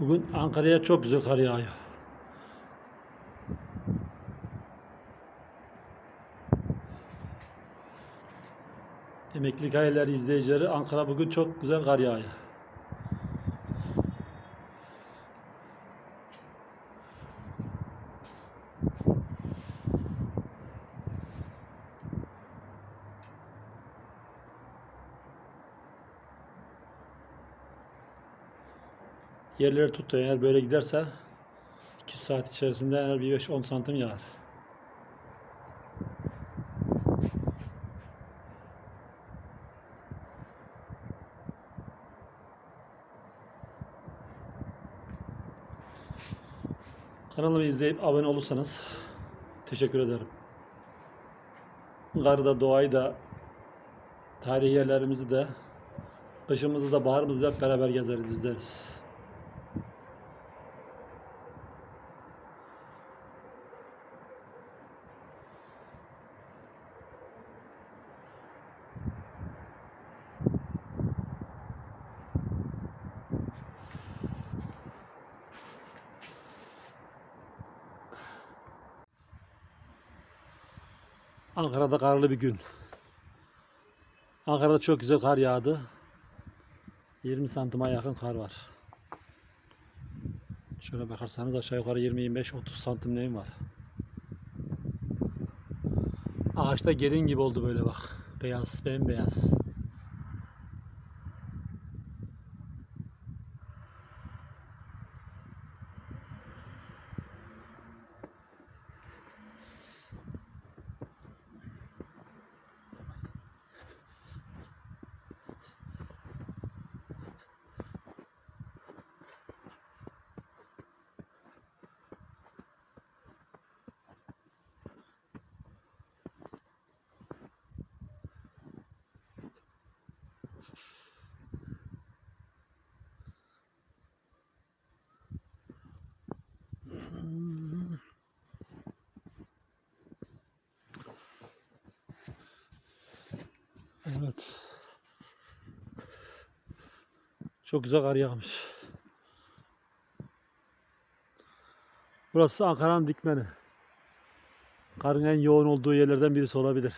Bugün Ankara'ya çok güzel kar yağıyor. Emeklilik aileleri izleyicileri Ankara bugün çok güzel kar yağıyor. Yerleri tuttu. Eğer böyle giderse 2 saat içerisinde eğer bir 5-10 santim yağar. Kanalımı izleyip abone olursanız teşekkür ederim. Karda doğayı da tarihi yerlerimizi de kışımızı da baharımızı da beraber gezeriz izleriz. Ankara'da karlı bir gün. Ankara'da çok güzel kar yağdı. 20 santime yakın kar var. Şöyle bakarsanız aşağı yukarı 20-25-30 santim neyim var. Ağaçta gelin gibi oldu böyle bak. Beyaz, bembeyaz. Evet. Çok güzel kar yağmış. Burası Ankara'nın dikmeni. Karın en yoğun olduğu yerlerden birisi olabilir.